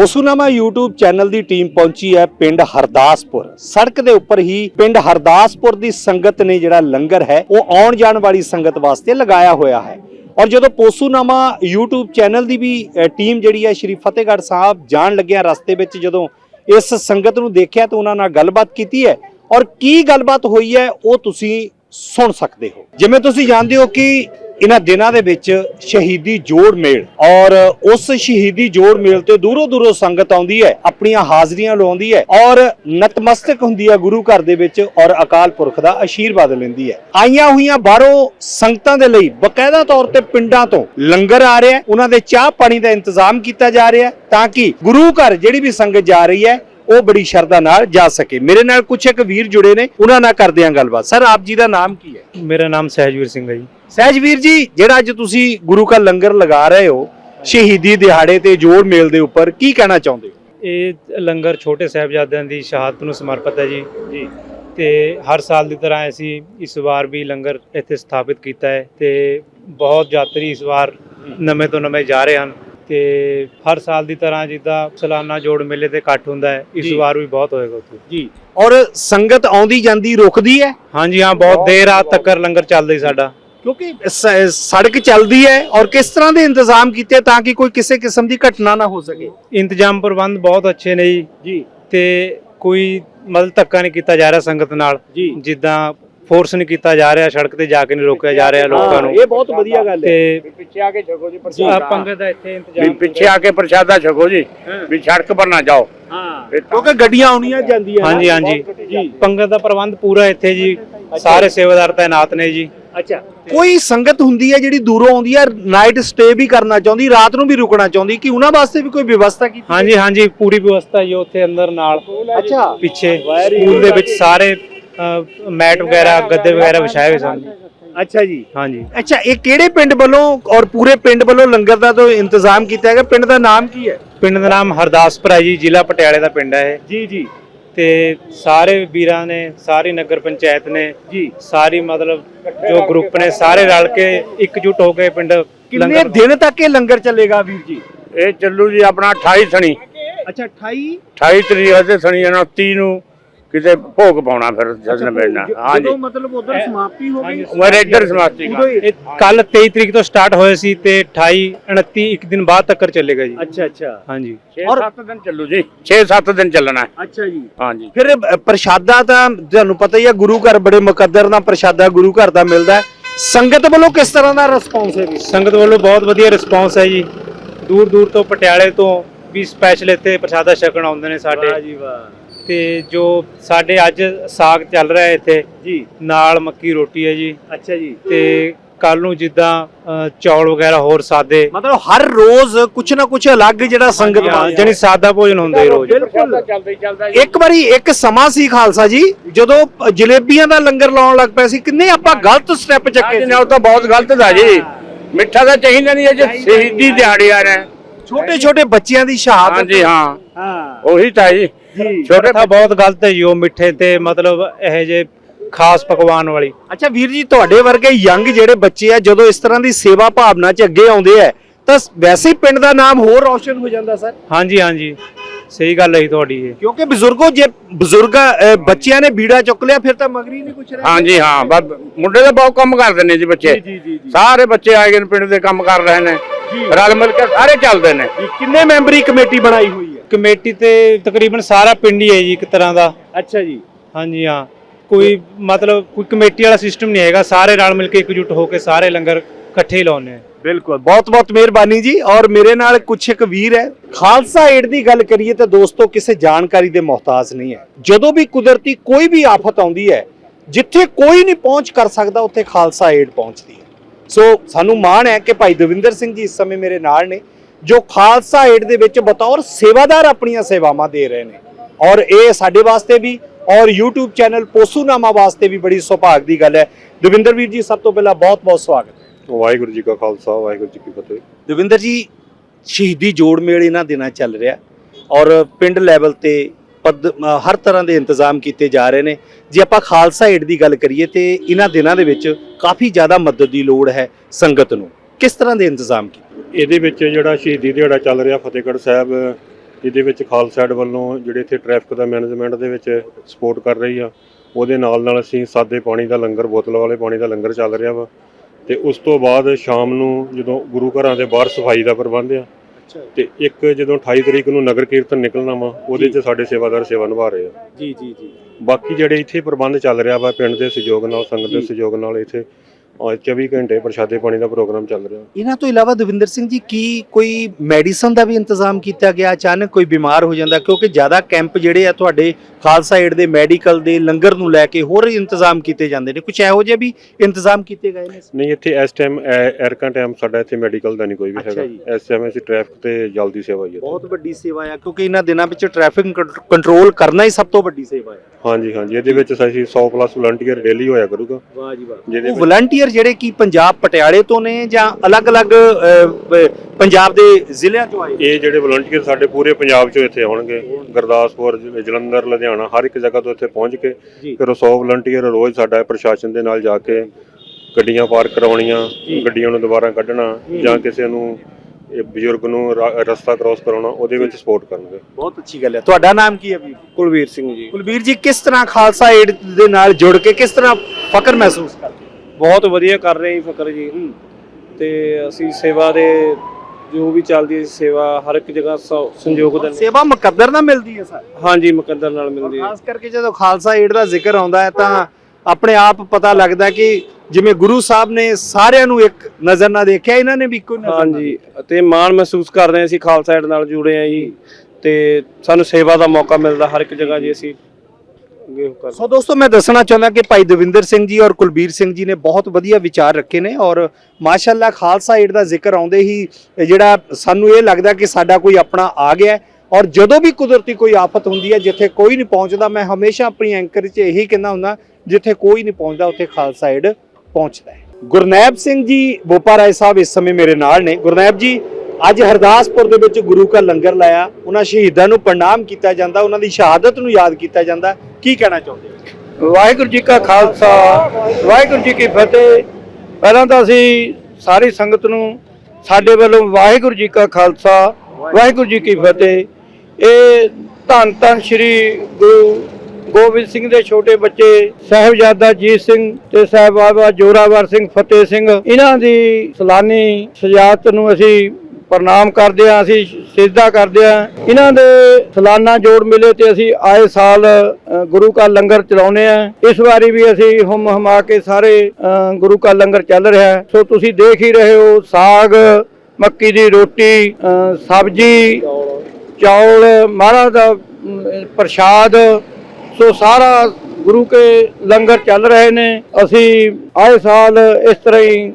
ਪੋਸੂਨਾਮਾ YouTube channel ਦੀ team ਪਹੁੰਚੀ ਹੈ ਪਿੰਡ ਹਰਦਾਸਪੁਰ। ਸੜਕ ਦੇ ਉੱਪਰ ਹੀ ਪਿੰਡ ਹਰਦਾਸਪੁਰ ਦੀ ਸੰਗਤ ਨੇ ਜਿਹੜਾ ਲੰਗਰ ਹੈ, ਉਹ ਆਉਣ ਜਾਣ ਵਾਲੀ ਸੰਗਤ ਵਾਸਤੇ ਲਗਾਇਆ ਹੋਇਆ ਹੈ। ਔਰ ਜਦੋਂ ਪੋਸੂਨਾਮਾ YouTube ਚੈਨਲ ਦੀ ਵੀ ਟੀਮ ਜਿਹੜੀ ਹੈ ਸ਼੍ਰੀ ਫਤਿਹਗੜ੍ਹ ਸਾਹਿਬ ਜਾਣ ਲੱਗਿਆ ਰਸਤੇ ਵਿੱਚ ਜਦੋਂ ਇਸ ਸੰਗਤ ਨੂੰ ਦੇਖਿਆ ਤਾਂ ਉਹਨਾਂ ਨਾਲ ਗੱਲਬਾਤ ਕੀਤੀ ਹੈ। ਔਰ ਕੀ ਗੱਲਬਾਤ ਹੋਈ ਹੈ, ਉਹ ਤੁਸੀਂ ਸੁਣ ਸਕਦੇ ਹੋ। ਜਿਵੇਂ ਤੁਸੀਂ ਜਾਣਦੇ ਹੋ ਕਿ ਇਹਨਾਂ ਦਿਨਾਂ ਦੇ ਵਿੱਚ ਸ਼ਹੀਦੀ ਜੋੜ ਮੇਲ ਔਰ ਉਸ ਸ਼ਹੀਦੀ ਜੋੜ ਮੇਲ ਤੇ ਦੂਰੋਂ ਦੂਰੋਂ ਸੰਗਤ ਆਉਂਦੀ ਹੈ, ਆਪਣੀਆਂ ਹਾਜ਼ਰੀਆਂ ਲਵਾਉਂਦੀ ਹੈ ਔਰ ਨਤਮਸਤਕ ਹੁੰਦੀ ਹੈ ਗੁਰੂ ਘਰ ਦੇ ਵਿੱਚ ਔਰ ਅਕਾਲ ਪੁਰਖ ਦਾ ਆਸ਼ੀਰਵਾਦ ਲੈਂਦੀ ਹੈ। ਆਈਆਂ ਹੋਈਆਂ ਬਾਹਰੋਂ ਸੰਗਤਾਂ ਦੇ ਲਈ ਬਕਾਇਦਾ ਤੌਰ ਤੇ ਪਿੰਡਾਂ ਤੋਂ ਲੰਗਰ ਆ ਰਿਹਾ ਉਹਨਾਂ ਦੇ ਚਾਹ ਪਾਣੀ ਦਾ ਇੰਤਜ਼ਾਮ ਕੀਤਾ ਜਾ ਰਿਹਾ ਤਾਂ ਕਿ ਗੁਰੂ ਘਰ ਜਿਹੜੀ ਵੀ ਸੰਗਤ ਜਾ ਰਹੀ ਹੈ ਉਹ ਬੜੀ ਸ਼ਰਧਾ ਨਾਲ ਜਾ ਸਕੇ। ਮੇਰੇ ਨਾਲ ਕੁਝ ਇੱਕ ਵੀਰ ਜੁੜੇ ਨੇ ਉਹਨਾਂ ਨਾਲ ਕਰਦੇ ਹਾਂ ਗੱਲਬਾਤ। ਸਰ ਆਪ ਜੀ ਦਾ ਨਾਮ ਕੀ ਹੈ? ਮੇਰਾ ਨਾਮ ਸਹਿਜਵੀਰ ਸਿੰਘ ਹੈ ਜੀ। ਸਹਿਜਵੀਰ ਜੀ ਜਿਹੜਾ ਅੱਜ ਤੁਸੀਂ ਗੁਰੂ ਕਾ ਲੰਗਰ ਲਗਾ ਰਹੇ ਹੋ ਸ਼ਹੀਦੀ ਦਿਹਾੜੇ ਤੇ ਜੋੜ ਮੇਲ ਦੇ ਉੱਪਰ ਕੀ ਕਹਿਣਾ ਚਾਹੁੰਦੇ ਹੋ? ਇਹ ਲੰਗਰ ਛੋਟੇ ਸਾਹਿਬਜ਼ਾਦਿਆਂ ਦੀ ਸ਼ਹਾਦਤ ਨੂੰ ਸਮਰਪਿਤ ਹੈ ਜੀ। ਜੀ। ਤੇ ਹਰ ਸਾਲ ਦੀ ਤਰ੍ਹਾਂ ਅਸੀਂ ਇਸ ਵਾਰ ਵੀ ਲੰਗਰ ਇੱਥੇ ਸਥਾਪਿਤ ਕੀਤਾ ਹੈ ਤੇ ਬਹੁਤ ਯਾਤਰੀ ਇਸ ਵਾਰ ਨਵੇਂ ਤੋਂ ਨਵੇਂ ਜਾ ਰਹੇ ਹਨ। ਤੇ ਹਰ ਸਾਲ ਦੀ ਤਰ੍ਹਾਂ ਜਿੱਦਾਂ ਸਾਲਾਨਾ ਜੋੜ ਮੇਲੇ ਤੇ ਇਕੱਠ ਹੁੰਦਾ ਹੈ ਇਸ ਜੀ। ਵਾਰ ਵੀ ਬਹੁਤ ਹੋਏਗਾ ਉੱਥੇ। ਜੀ। ਔਰ ਸੰਗਤ ਆਉਂਦੀ ਜਾਂਦੀ ਰੁਕਦੀ ਹੈ? ਹਾਂਜੀ ਹਾਂ ਬਹੁਤ ਦੇਰ ਰਾਤ ਤੱਕ ਲੰਗਰ ਚੱਲਦਾ ਹੀ ਸਾਡਾ। ਕਿਉਂਕਿ ਸ- ਸੜਕ ਚੱਲਦੀ ਹੈ ਔਰ ਕਿਸ ਤਰ੍ਹਾਂ ਦੇ ਇੰਤਜ਼ਾਮ ਕੀਤੇ ਤਾਂ ਕਿ ਕੋਈ ਕਿਸੇ ਕਿਸਮ ਦੀ ਘਟਨਾ ਨਾ ਹੋ ਸਕੇ? ਇੰਤਜ਼ਾਮ ਪ੍ਰਬੰਧ ਬਹੁਤ ਅੱਛੇ ਨੇ ਜੀ। ਜੀ। ਤੇ ਕੋਈ ਮਤਲਬ ਧੱਕਾ ਨਹੀਂ ਕੀਤਾ ਜਾ ਰਿਹਾ ਸੰਗਤ ਨਾਲ। ਜੀ। ਜਿੱਦਾਂ ਫੋਰਸ ਨਹੀਂ ਕੀਤਾ ਜਾ ਰਿਹਾ ਸੜਕ ਤੇ ਜਾ ਕੇ ਨਹੀਂ ਰੋਕਿਆ ਜਾ ਰਿਹਾ ਲੋਕਾਂ ਨੂੰ। ਇਹ ਬਹੁਤ ਵਧੀਆ ਗੱਲ ਹੈ। ਤੇ ਪਿੱਛੇ ਆ ਕੇ ਛਕੋ ਜੀ ਪ੍ਰਸ਼ਾਦਾ। ਪੰਗਤ ਦਾ ਇੱਥੇ ਵੀ ਇੰਤਜ਼ਾਮ ਪਿੱਛੇ ਆ ਕੇ ਪ੍ਰਸ਼ਾਦਾ ਛਕੋ ਜੀ ਵੀ ਸੜਕ ਪਰ ਨਾ ਜਾਓ। ਹਾਂ ਕਿਉਂਕਿ ਗੱਡੀਆਂ ਆਉਣੀਆਂ ਜਾਂਦੀਆਂ ਹਾਂਜੀ ਹਾਂਜੀ। ਪੰਗਤ ਦਾ ਪ੍ਰਬੰਧ ਪੂਰਾ ਇੱਥੇ ਜੀ। ਸਾਰੇ ਸੇਵਾਦਾਰ ਤਾਇਨਾਤ ਨੇ ਜੀ। ਅੱਛਾ। ਕੋਈ ਸੰਗਤ ਹੁੰਦੀ ਹੈ ਜਿਹੜੀ ਦੂਰੋਂ ਆਉਂਦੀ ਹੈ ਨਾਈਟ ਸਟੇ ਵੀ ਕਰਨਾ ਚਾਹੁੰਦੀ ਰਾਤ ਨੂੰ ਵੀ ਰੁਕਣਾ ਚਾਹੁੰਦੀ ਕਿ ਉਹਨਾਂ ਵਾਸਤੇ ਵੀ ਕੋਈ ਵਿਵਸਥਾ ਕੀਤੀ ਹਾਂਜੀ ਹਾਂਜੀ। ਪੂਰੀ ਵਿਵਸਥਾ ਜੀ ਉੱਥੇ ਅੰਦਰ ਨਾਲ। ਅੱਛਾ। ਪਿੱਛੇ ਸਕੂਲ ਦੇ ਵਿੱਚ ਸਾਰੇ ਮੈਟ ਵਗੈਰਾ ਗੱਦੇ ਵਗੈਰਾ ਵਿਛਾਏ ਹੋਏ ਸਨ। ਅੱਛਾ ਜੀ। ਹਾਂਜੀ। ਅੱਛਾ ਇਹ ਕਿਹੜੇ ਪਿੰਡ ਵੱਲੋਂ ਔਰ ਪੂਰੇ ਪਿੰਡ ਵੱਲੋਂ ਲੰਗਰ ਦਾ ਤੋਂ ਇੰਤਜ਼ਾਮ ਕੀਤਾ ਹੈਗਾ? ਪਿੰਡ ਦਾ ਨਾਮ ਕੀ ਹੈ? ਪਿੰਡ ਦਾ ਨਾਮ ਹਰਦਾਸਪੁਰ ਹੈ ਜੀ ਜ਼ਿਲ੍ਹਾ ਪਟਿਆਲੇ ਦਾ ਪਿੰਡ ਹੈ ਇਹ। ਜੀ ਜੀ। ਤੇ ਸਾਰੇ ਵੀਰਾਂ ਨੇ ਸਾਰੀ ਨਗਰ ਪੰਚਾਇਤ ਨੇ ਜੀ। ਸਾਰੀ ਮਤਲਬ ਜੋ ਗਰੁੱਪ ਨੇ ਸਾਰੇ ਰਲ ਕੇ ਇਕਜੁੱਟ ਹੋ ਕੇ ਪਿੰਡ ਕਿੰਨੇ ਦਿਨ ਤੱਕ ਇਹ ਲੰਗਰ ਚੱਲੇਗਾ ਵੀਰ ਜੀ? ਇਹ ਚੱਲੂ ਜੀ ਆਪਣਾ 28 ਸਣੀ। ਅੱਛਾ 28 28 ਤਰੀਕ ਦੇ ਸਣੀ 29 ਨੂੰ। ਕਿਤੇ ਭੋਗ ਪਾਉਣਾ ਫਿਰ ਜਸ਼ਨ ਬੈਠਣਾ ਹਾਂਜੀ ਜਦੋਂ ਮਤਲਬ ਉਧਰ ਸਮਾਪਤੀ ਹੋ ਗਈ ਮੈਂ ਇੱਧਰ ਸਮਾਪਤੀ ਉਦੋਂ ਹੀ- ਇਹ ਕੱਲ 23 ਤਰੀਕ ਤੋਂ ਸਟਾਰਟ ਹੋਏ ਸੀ ਤੇ 28 29 ਇੱਕ ਦਿਨ ਬਾਅਦ ਤੱਕ ਚੱਲੇਗਾ ਜੀ। ਅੱਛਾ ਅੱਛਾ। ਹਾਂਜੀ। 6-7 ਦਿਨ ਚੱਲੂ ਜੀ। 6-7 ਦਿਨ ਚੱਲਣਾ। ਹੈ ਅੱਛਾ ਜੀ। ਹਾਂਜੀ। ਫਿਰ ਅ, ਪ੍ਰਸ਼ਾਦਾ ਤਾਂ ਤੁਹਾਨੂੰ ਪਤਾ ਹੀ ਹੈ ਗੁਰੂ ਘਰ ਬੜੇ ਮੁਕੱਦਰ ਨਾਲ ਪ੍ਰਸ਼ਾਦਾ ਗੁਰੂ ਘਰ ਦਾ ਮਿਲਦਾ ਹੈ। ਸੰਗਤ ਵੱਲੋਂ ਕਿਸ ਤਰ੍ਹਾਂ ਦਾ ਰਿਸਪੌਂਸ ਹੈ ਵੀ ਸੰਗਤ ਵੱਲੋਂ ਬਹੁਤ ਵਧੀਆ ਰਿਸਪਾਂਸ ਹੈ ਜੀ। ਦੂਰ ਦੂਰ ਤੋਂ ਪਟਿਆਲੇ ਤੋਂ ਵੀ ਸਪੈਸ਼ਲ ਇੱਥੇ ਪ੍ਰਸ਼ਾਦਾ ਛਕਣ ਆਉਂਦੇ ਨੇ ਸਾਡੇ। ਜੀ ਵਾਹ। ਤੇ ਜੋ ਸਾਡੇ ਅੱਜ ਸਾਗ ਚੱਲ ਰਿਹਾ ਇੱਥੇ ਜੀ। ਨਾਲ ਮੱਕੀ ਰੋਟੀ ਹੈ ਜੀ। ਅੱਛਾ ਜੀ। ਤੇ ਕੱਲ ਨੂੰ ਜਿੱਦਾਂ ਚੌਲ ਵਗੈਰਾ ਹੋਰ ਸਾਦੇ। ਮਤਲਬ ਹਰ ਰੋਜ਼ ਕੁਛ ਨਾ ਕੁਛ ਅਲੱਗ ਜਿਹੜਾ ਸੰਗਤ ਜਾਨੀ ਸਾਦਾ ਭੋਜਨ ਹੁੰਦਾ ਹੀ ਰੋਜ਼। ਬਿਲਕੁਲ। ਚੱਲਦਾ ਹੀ ਚੱਲਦਾ ਇੱਕ ਵਾਰੀ ਇੱਕ ਸਮਾਂ ਸੀ ਖਾਲਸਾ ਜੀ ਜਦੋਂ ਜਲੇਬੀਆਂ ਦਾ ਲੰਗਰ ਲਾਉਣ ਲੱਗ ਪਏ ਸੀ ਕਿੰਨੇ ਆਪਾਂ ਗਲਤ ਸਟੈਪ ਚੱਕੇ ਸੀ। ਨਾਲ ਤਾਂ ਬਹੁਤ ਗਲਤ ਦਾ ਜੀ। ਮਿੱਠਾ ਤਾਂ ਚਾਹੀਦਾ ਨਹੀਂ ਅਜੇ ਸ਼ਹੀਦੀ ਦਿਹਾੜੇ ਆ ਰਹੇ। ਛੋਟੇ ਛੋਟੇ ਬੱਚਿਆਂ ਦੀ ਸ਼ਹਾਦਤ। ਹਾਂਜੀ ਹਾਂ। ਹਾਂ। ਉਹੀ ਤਾਂ ਹੈ ਜੀ। ਜੀ। ਛੋਟੇ ਤਾਂ ਬਹੁਤ ਗਲਤ ਹੈ ਜੀ ਉਹ ਮਿੱਠੇ ਤੇ ਮਤਲਬ ਇਹ ਜੇ ਖਾਸ ਪਕਵਾਨ ਵਾਲੀ। ਅੱਛਾ ਵੀਰ ਜੀ ਤੁਹਾਡੇ ਵਰਗੇ ਯੰਗ ਜਿਹੜੇ ਬੱਚੇ ਆ ਜਦੋਂ ਇਸ ਤਰ੍ਹਾਂ ਦੀ ਸੇਵਾ ਭਾਵਨਾ 'ਚ ਅੱਗੇ ਆਉਂਦੇ ਆ ਤਾਂ ਵੈਸੇ ਹੀ ਪਿੰਡ ਦਾ ਨਾਮ ਹੋਰ ਰੌਸ਼ਨ ਹੋ ਜਾਂਦਾ ਸਰ। ਹਾਂਜੀ ਹਾਂਜੀ। ਸਹੀ ਗੱਲ ਹੈ ਜੀ ਤੁਹਾਡੀ ਇਹ। ਕਿਉਂਕਿ ਬਜ਼ੁਰਗੋ ਜੇ ਬਜ਼ੁਰਗ ਅ, ਬੱਚਿਆਂ ਨੇ ਬੀੜਾ ਚੁੱਕ ਲਿਆ ਫਿਰ ਤਾਂ ਮਗਰੀ ਨਹੀਂ ਕੁਛ ਰਹਿ ਹਾਂਜੀ ਹਾਂ ਬਸ ਮੁੰਡੇ ਤਾਂ ਬਹੁਤ ਕੰਮ ਕਰਦੇ ਨੇ ਜੀ ਬੱਚੇ। ਜੀ ਜੀ ਜੀ ਸਾਰੇ ਬੱਚੇ ਆਏ ਗਏ ਨੇ ਪਿੰਡ ਦੇ ਕੰਮ ਕਰ ਰਹੇ ਨੇ। ਰਲ ਮਿਲ ਕੇ ਸਾਰੇ ਚੱਲਦੇ ਨੇ। ਜੀ, ਕਿੰਨੇ ਮੈਂਬਰੀ ਕਮੇਟੀ ਬਣਾਈ ਹੋਈ ਕਮੇਟੀ ਤੇ ਤਕਰੀਬਨ ਸਾਰਾ ਪਿੰਡ ਹੀ ਹੈ ਜੀ ਇੱਕ ਤਰ੍ਹਾਂ ਦਾ। ਅੱਛਾ ਜੀ। ਹਾਂਜੀ ਹਾਂ। ਕੋਈ ਮਤਲਬ ਕੋਈ ਕਮੇਟੀ ਵਾਲਾ ਸਿਸਟਮ ਨਹੀਂ ਹੈਗਾ। ਸਾਰੇ ਰਲ ਮਿਲ ਕੇ ਇਕਜੁੱਟ ਹੋ ਕੇ ਸਾਰੇ ਲੰਗਰ ਇਕੱਠੇ ਹੀ ਲਾਉਂਦੇ ਆ ਬਿਲਕੁਲ। ਬਹੁਤ ਬਹੁਤ ਮਿਹਰਬਾਨੀ ਜੀ। ਔਰ ਮੇਰੇ ਨਾਲ ਕੁਛ ਇੱਕ ਵੀਰ ਹੈ। ਖਾਲਸਾ ਏਡ ਦੀ ਗੱਲ ਕਰੀਏ ਤਾਂ ਦੋਸਤੋ ਕਿਸੇ ਜਾਣਕਾਰੀ ਦੇ ਮੁਹਤਾਜ ਨਹੀਂ ਹੈ। ਜਦੋਂ ਵੀ ਕੁਦਰਤੀ ਕੋਈ ਵੀ ਆਫਤ ਆਉਂਦੀ ਹੈ ਜਿੱਥੇ ਕੋਈ ਨਹੀਂ ਪਹੁੰਚ ਕਰ ਸਕਦਾ ਉੱਥੇ ਖਾਲਸਾ ਏਡ ਪਹੁੰਚਦੀ ਹੈ। ਸੋ ਸਾਨੂੰ ਮਾਣ ਹੈ ਕਿ ਭਾਈ ਦਵਿੰਦਰ ਸਿੰਘ ਜੀ ਇਸ ਸਮੇਂ ਮੇਰੇ ਨਾਲ ਨੇ। ਜੋ ਖਾਲਸਾ ਏਡ ਦੇ ਵਿੱਚ ਬਤੌਰ ਸੇਵਾਦਾਰ ਆਪਣੀਆਂ ਸੇਵਾਵਾਂ ਦੇ ਰਹੇ ਨੇ। ਔਰ ਇਹ ਸਾਡੇ ਵਾਸਤੇ ਵੀ ਔਰ YouTube ਚੈਨਲ ਪੋਸੂਨਾਮਾ ਵਾਸਤੇ ਵੀ ਬੜੀ ਸੁਭਾਗ ਦੀ ਗੱਲ ਹੈ। ਦਵਿੰਦਰ ਵੀਰ ਜੀ ਸਭ ਤੋਂ ਪਹਿਲਾਂ ਬਹੁਤ ਬਹੁਤ ਸਵਾਗਤ ਹੈ। ਵਾਹਿਗੁਰੂ ਜੀ ਕਾ ਖਾਲਸਾ ਵਾਹਿਗੁਰੂ ਜੀ ਕੀ ਫਤਿਹ। ਦਵਿੰਦਰ ਜੀ ਸ਼ਹੀਦੀ ਜੋੜ ਮੇਲ ਇਹਨਾਂ ਦਿਨਾਂ ਚੱਲ ਰਿਹਾ ਔਰ ਪਿੰਡ ਲੈਵਲ ਤੇ ਅ, ਹਰ ਤਰ੍ਹਾਂ ਦੇ ਇੰਤਜ਼ਾਮ ਕੀਤੇ ਜਾ ਰਹੇ ਨੇ। ਜੇ ਆਪਾਂ ਖਾਲਸਾ ਏਡ ਦੀ ਗੱਲ ਕਰੀਏ ਤੇ ਇਹਨਾਂ ਦਿਨਾਂ ਦੇ ਵਿੱਚ ਕਾਫੀ ਜ਼ਿਆਦਾ ਮਦਦ ਦੀ ਲੋੜ ਹੈ ਸੰਗਤ ਨੂੰ। ਕਿਸ ਤਰ੍ਹਾਂ ਦੇ ਇੰਤਜ਼ਾਮ ਕੀਤੇ? ਇਹਦੇ ਵਿੱਚ ਜਿਹੜਾ ਸ਼ਹੀਦੀ ਦਿਹਾੜਾ ਚੱਲ ਰਿਹਾ ਫਤਿਹਗੜ੍ਹ ਸਾਹਿਬ ਇਹਦੇ ਵਿੱਚ ਖਾਲਸਾ ਏਡ ਵੱਲੋਂ ਜਿਹੜੇ ਇੱਥੇ ਟ੍ਰੈਫਿਕ ਦਾ ਮੈਨੇਜਮੈਂਟ ਦੇ ਵਿੱਚ ਸਪੋਰਟ ਕਰ ਰਹੀ ਆ ਉਹਦੇ ਨਾਲ ਨਾਲ ਅਸੀਂ ਸਾਦੇ ਪਾਣੀ ਦਾ ਲੰਗਰ ਬੋਤਲ ਵਾਲੇ ਪਾਣੀ ਦਾ ਲੰਗਰ ਚੱਲ ਰਿਹਾ ਵਾ। ਤੇ ਉਸ ਤੋਂ ਬਾਅਦ ਸ਼ਾਮ ਨੂੰ ਜਦੋਂ ਗੁਰੂ ਘਰਾਂ ਦੇ ਬਾਹਰ ਸਫ਼ਾਈ ਦਾ ਪ੍ਰਬੰਧ ਆ ਤੇ ਇੱਕ ਜਦੋਂ 28 ਤਰੀਕ ਨੂੰ ਨਗਰ ਕੀਰਤਨ ਨਿਕਲਣਾ ਵਾ ਉਹਦੇ 'ਚ ਸਾਡੇ ਸੇਵਾਦਾਰ ਸੇਵਾ ਨਿਭਾ ਰਹੇ ਆ। ਜੀ ਜੀ ਜੀ। ਬਾਕੀ ਜਿਹੜੇ ਇੱਥੇ ਪ੍ਰਬੰਧ ਚੱਲ ਰਿਹਾ ਵਾ ਪਿੰਡ ਦੇ ਸਹਿਯੋਗ ਨਾਲ ਸੰਗਤ ਦੇ। ਸਹਿਯੋਗ ਨਾਲ ਇੱਥੇ ਅਹ 24 ਘੰਟੇ ਪ੍ਰਸ਼ਾਦੇ ਪਾਣੀ ਦਾ ਪ੍ਰੋਗਰਾਮ ਚੱਲ ਰਿਹਾ। ਇਹਨਾਂ ਤੋਂ ਇਲਾਵਾ ਦਵਿੰਦਰ ਸਿੰਘ ਜੀ ਕੀ ਕੋਈ ਮੈਡੀਸਨ ਦਾ ਵੀ ਇੰਤਜ਼ਾਮ ਕੀਤਾ ਗਿਆ? ਅਚਾਨਕ ਕੋਈ ਬਿਮਾਰ ਹੋ ਜਾਂਦਾ ਕਿਉਂਕਿ ਜ਼ਿਆਦਾ ਕੈਂਪ ਜਿਹੜੇ ਆ ਤੁਹਾਡੇ ਖਾਲਸਾ ਏਡ ਦੇ ਮੈਡੀਕਲ ਦੇ ਲੰਗਰ ਨੂੰ ਲੈ ਕੇ ਹੋਰ ਇੰਤਜ਼ਾਮ ਕੀਤੇ ਜਾਂਦੇ ਨੇ। ਕੁਝ ਇਹੋ ਜਿਹੇ ਵੀ ਇੰਤਜ਼ਾਮ ਕੀਤੇ ਗਏ ਨੇ? ਨਹੀਂ ਇੱਥੇ ਇਸ ਟਾਈਮ ਐਰਕਾ ਟਾਈਮ ਸਾਡਾ ਇੱਥੇ ਮੈਡੀਕਲ ਦਾ ਨਹੀਂ ਕੋਈ ਵੀ ਹੈਗਾ। ਇਸ ਟਾਈਮ ਅਸੀਂ ਟ੍ਰੈਫਿਕ ਤੇ ਜਲਦੀ ਸੇਵਾ ਹੀ ਬਹੁਤ ਵੱਡੀ ਸੇਵਾ ਆ ਕਿਉਂਕਿ ਇਹਨਾਂ ਦਿਨਾਂ ਵਿੱਚ ਟ੍ਰੈਫਿਕ ਕੰਟਰੋਲ ਕਰਨਾ ਹੀ ਸਭ ਤੋਂ ਵੱਡੀ ਸੇਵਾ ਹੈ ਹਾਂਜੀ ਹਾਂਜੀ। ਇਹਦੇ ਵਿੱਚ ਅਸੀਂ 100 ਪਲੱਸ ਵਲੰਟੀਅਰ ਡੇਲੀ ਹੋਇਆ ਕਰੂਗਾ। ਵਾਹ ਜੀ ਵਾਹ। ਜਿਹਦੇ ਵਿੱਚ ਵਲੰਟੀਅਰ ਜਿਹੜੇ ਕੀ ਪੰਜਾਬ ਪਟਿਆਲੇ ਤੋਂ ਨੇ ਜਾਂ ਅਲੱਗ-ਅਲੱਗ ਪੰਜਾਬ ਦੇ ਜ਼ਿਲ੍ਹਿਆਂ ਤੋਂ ਆਏ? ਇਹ ਜਿਹੜੇ ਵਲੰਟੀਅਰ ਸਾਡੇ ਪੂਰੇ ਪੰਜਾਬ 'ਚੋਂ ਇੱਥੇ ਆਉਣਗੇ। ਗੁਰਦਾਸਪੁਰ ਜਲੰਧਰ ਲੁਧਿਆਣਾ ਹਰ ਇੱਕ ਜਗ੍ਹਾ ਤੋਂ ਇੱਥੇ ਪਹੁੰਚ ਕੇ। ਫਿਰ ਉਹ 100 ਵਲੰਟੀਅਰ ਰੋਜ਼ ਸਾਡਾ ਪ੍ਰਸ਼ਾਸਨ ਦੇ ਨਾਲ ਜਾ ਕੇ ਗੱਡੀਆਂ ਪਾਰਕ ਕਰਾਉਣੀਆਂ। ਗੱਡੀਆਂ ਨੂੰ ਦੁਬਾਰਾ ਕੱਢਣਾ ਜਾਂ। ਕਿਸੇ ਨੂੰ ਇਹ ਬਜ਼ੁਰਗ ਨੂੰ ਰਸਤਾ ਕ੍ਰਾਸ ਕਰਾਉਣਾ ਉਹਦੇ ਵਿੱਚ ਸਪੋਰਟ ਕਰਨਗੇ। ਬਹੁਤ ਅੱਛੀ ਗੱਲ ਹੈ। ਤੁਹਾਡਾ ਨਾਮ ਕੀ ਹੈ ਵੀਰ? ਕੁਲਵੀਰ ਸਿੰਘ ਜੀ। ਕੁਲਬੀਰ ਜੀ ਕਿਸ ਤਰ੍ਹਾਂ ਖਾਲਸਾ ਏਡ ਦੇ ਨਾਲ ਜੁੜ ਕੇ ਕਿਸ ਤਰ੍ਹਾਂ ਫਖਰ ਮਹਿਸੂਸ ਕਰਦੇ ਬਹੁਤ ਵਧੀਆ ਕਰ ਰਹੇ ਜੀ ਫਕਰ ਜੀ ਤੇ ਅਸੀਂ ਸੇਵਾ ਦੇ ਜੋ ਵੀ ਚੱਲਦੀ ਹੈ ਸੇਵਾ ਹਰ ਇੱਕ ਜਗ੍ਹਾ ਸੰਯੋਗ ਦਿੰਦੇ ਸੇਵਾ ਮੁਕੱਦਰ ਨਾਲ ਮਿਲਦੀ ਹੈ ਸਰ? ਹਾਂਜੀ ਮੁਕੱਦਰ ਨਾਲ ਮਿਲਦੀ ਹੈ। ਖਾਸ ਕਰਕੇ ਜਦੋਂ ਖਾਲਸਾ ਏਡ ਦਾ ਜ਼ਿਕਰ ਆਉਂਦਾ ਹੈ ਤਾਂ ਆਪਣੇ ਆਪ ਪਤਾ ਲੱਗਦਾ ਕਿ ਜਿਵੇਂ ਗੁਰੂ ਸਾਹਿਬ ਨੇ ਸਾਰਿਆਂ ਨੂੰ ਇੱਕ ਨਜ਼ਰ ਨਾਲ ਦੇਖਿਆ ਇਹਨਾਂ ਨੇ ਵੀ ਇੱਕੋ ਨਜ਼ਰ ਹਾਂਜੀ ਅਤੇ ਮਾਣ ਮਹਿਸੂਸ ਕਰਦੇ ਹਾਂ ਅਸੀਂ ਖਾਲਸਾ ਏਡ ਨਾਲ ਜੁੜੇ ਆ ਜੀ ਤੇ ਸਾਨੂੰ ਸੇਵਾ ਦਾ ਮੌਕਾ ਮਿਲਦਾ ਹਰ ਇੱਕ ਜਗ੍ਹਾ ਜੀ ਅਸੀਂ। ਅੱਗੇ ਉਹ ਕਰ ਸੋ ਦੋਸਤੋ, ਮੈਂ ਦੱਸਣਾ ਚਾਹੁੰਦਾ ਕਿ ਭਾਈ ਦਵਿੰਦਰ ਸਿੰਘ ਜੀ ਔਰ ਕੁਲਬੀਰ ਸਿੰਘ ਜੀ ਨੇ ਬਹੁਤ ਵਧੀਆ ਵਿਚਾਰ ਰੱਖੇ ਨੇ ਔਰ ਮਾਸ਼ਾਅੱਲਾ ਖਾਲਸਾ ਏਡ ਦਾ ਜ਼ਿਕਰ ਆਉਂਦੇ ਹੀ ਜਿਹੜਾ ਸਾਨੂੰ ਇਹ ਲੱਗਦਾ ਕਿ ਸਾਡਾ ਕੋਈ ਆਪਣਾ ਆ ਗਿਆ ਔਰ ਜਦੋਂ ਵੀ ਕੁਦਰਤੀ ਕੋਈ ਆਫਤ ਹੁੰਦੀ ਹੈ, ਜਿੱਥੇ ਕੋਈ ਨਹੀਂ ਪਹੁੰਚਦਾ, ਮੈਂ ਹਮੇਸ਼ਾ ਆਪਣੀ ਐਂਕਰ 'ਚ ਇਹੀ ਕਹਿੰਦਾ ਹੁੰਦਾ, ਜਿੱਥੇ ਕੋਈ ਨਹੀਂ ਪਹੁੰਚਦਾ, ਉੱਥੇ ਖਾਲਸਾ ਏਡ ਪਹੁੰਚਦਾ ਹੈ। ਗੁਰਨੈਬ ਸਿੰਘ ਜੀ, ਬੋਪਾ ਰਾਏ ਸਾਹਿਬ ਇਸ ਸਮੇਂ ਮੇਰੇ ਨਾਲ ਨੇ। ਗੁਰਨੈਬ ਜੀ ਅੱਜ ਹਰਦਾਸਪੁਰ ਦੇ ਵਿੱਚ ਗੁਰੂ ਕਾ ਲੰਗਰ ਲਾਇਆ, ਉਹਨਾਂ ਸ਼ਹੀਦਾਂ ਨੂੰ ਪ੍ਰਣਾਮ ਕੀਤਾ ਜਾਂਦਾ, ਉਹਨਾਂ ਦੀ ਸ਼ਹਾਦਤ ਨੂੰ ਯਾਦ ਕੀਤਾ ਜਾਂਦਾ। ਕੀ ਕਹਿਣਾ ਚਾਹੁੰਦੇ ਹੋ? ਵਾਹਿਗੁਰੂ ਜੀ ਕਾ ਖਾਲਸਾ, ਵਾਹਿਗੁਰੂ ਜੀ ਕੀ ਫਤਿਹ। ਪਹਿਲਾਂ ਤਾਂ ਅਸੀਂ ਸਾਰੀ ਸੰਗਤ ਨੂੰ ਸਾਡੇ ਵੱਲੋਂ ਵਾਹਿਗੁਰੂ ਜੀ ਕਾ ਖਾਲਸਾ, ਵਾਹਿਗੁਰੂ ਜੀ ਕੀ ਫਤਿਹ। ਇਹ ਧੰਨ ਧੰਨ ਸ੍ਰੀ ਗੁਰੂ ਗੋਬਿੰਦ ਸਿੰਘ ਦੇ ਛੋਟੇ ਬੱਚੇ ਸਾਹਿਬਜ਼ਾਦਾ ਜੀਤ ਸਿੰਘ ਤੇ ਸਾਹਿਬਾਬਾ ਜੋਰਾਵਰ ਸਿੰਘ ਫਤਿਹ ਸਿੰਘ, ਇਹਨਾਂ ਦੀ ਸਲਾਨੀ ਸਜਾਤ ਨੂੰ ਅਸੀਂ ਪ੍ਰਣਾਮ ਕਰਦੇ ਹਾਂ, ਅਸੀਂ ਸਿਜਦਾ ਕਰਦੇ ਹਾਂ। ਇਹਨਾਂ ਦੇ ਸਾਲਾਨਾ ਜੋੜ ਮੇਲੇ ਤੇ ਅਸੀਂ ਆਏ ਸਾਲ ਗੁਰੂ ਕਾ ਲੰਗਰ ਚਲਾਉਨੇ ਆ ਇਸ ਵਾਰੀ ਵੀ ਅਸੀਂ ਹੁਮ ਹਮਾ ਕੇ ਸਾਰੇ ਗੁਰੂ ਕਾ ਲੰਗਰ ਚੱਲ ਰਿਹਾ ਸੋ ਤੁਸੀਂ ਦੇਖ ਹੀ ਰਹੇ ਹੋ, ਸਾਗ, ਮੱਕੀ ਦੀ ਰੋਟੀ ਸਬਜ਼ੀ, ਚੌਲ, ਮਹਾਰਾਜ ਦਾ ਪ੍ਰਸ਼ਾਦ। ਸੋ ਸਾਰਾ ਗੁਰੂ ਕੇ ਲੰਗਰ ਚੱਲ ਰਹੇ ਨੇ। ਅਸੀਂ ਆਏ ਸਾਲ ਇਸ ਤਰ੍ਹਾਂ ਹੀ